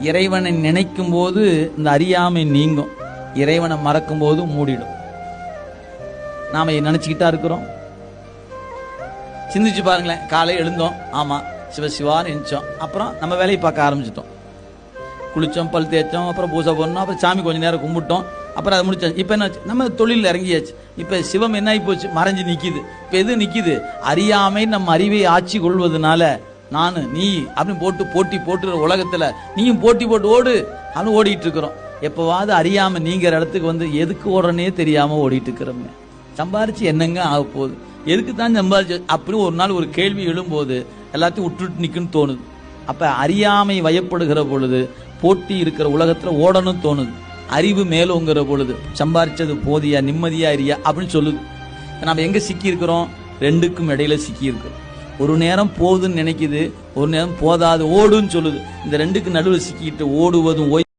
இறைவனை நினைக்கும் போது இந்த அறியாமை நீங்கும். இறைவனை மறக்கும் போது மூடிடும். நாம நினைச்சுக்கிட்டா இருக்கிறோம். சிந்திச்சு பாருங்களேன் காலை எழுந்தோம். ஆமா சிவ நினைச்சோம். அப்புறம் நம்ம வேலையை பார்க்க ஆரம்பிச்சிட்டோம். குளிச்சோம் பல் தேய்ச்சோம் அப்புறம் பூஜை பண்ணோம் அப்புறம் சாமி கொஞ்ச நேரம் கும்பிட்டோம். அப்புறம் அதை முடிச்சாச்சு. இப்போ என்ன நம்ம தொழிலில் இறங்கியாச்சு. இப்போ சிவம் என்ன ஆகி போச்சு? மறைஞ்சு நிற்கிது இப்போ எது நிற்கிது அறியாமை நம்ம அறிவை ஆட்சி கொள்வதனால நான் நீ அப்படின்னு போட்டு போட்டி போட்டுற உலகத்தில் நீயும் போட்டி போட்டு ஓடு அப்படின்னு ஓடிட்டு இருக்கிறோம். எப்போவாவது அறியாமல் நீங்கிற இடத்துக்கு வந்து எதுக்கு ஓடுறனே தெரியாமல் ஓடிட்டு இருக்கிறோமே. சம்பாரிச்சு என்னங்க ஆக போகுது? எதுக்கு தான் சம்பாரிச்சு அப்படின்னு ஒரு நாள் ஒரு கேள்வி எழும்போது எல்லாத்தையும் விட்டுட்டு நிற்குன்னு தோணுது. அப்போ அறியாமை வயப்படுகிற பொழுது போட்டி இருக்கிற உலகத்தில் ஓடணும் தோணுது. அறிவு மேலோங்கிற பொழுது சம்பாரிச்சது போதியா நிம்மதியா இரியா அப்படின்னு சொல்லுது. நம்ம எங்கே சிக்கியிருக்கிறோம்? ரெண்டுக்கும் இடையில சிக்கியிருக்கிறோம். ஒரு நேரம் போகுதுன்னு நினைக்குது ஒரு நேரம் போதாது ஓடுன்னு சொல்லுது. இந்த ரெண்டுக்கு நடுவில் சிக்கிட்டு ஓடுவதும் ஓய்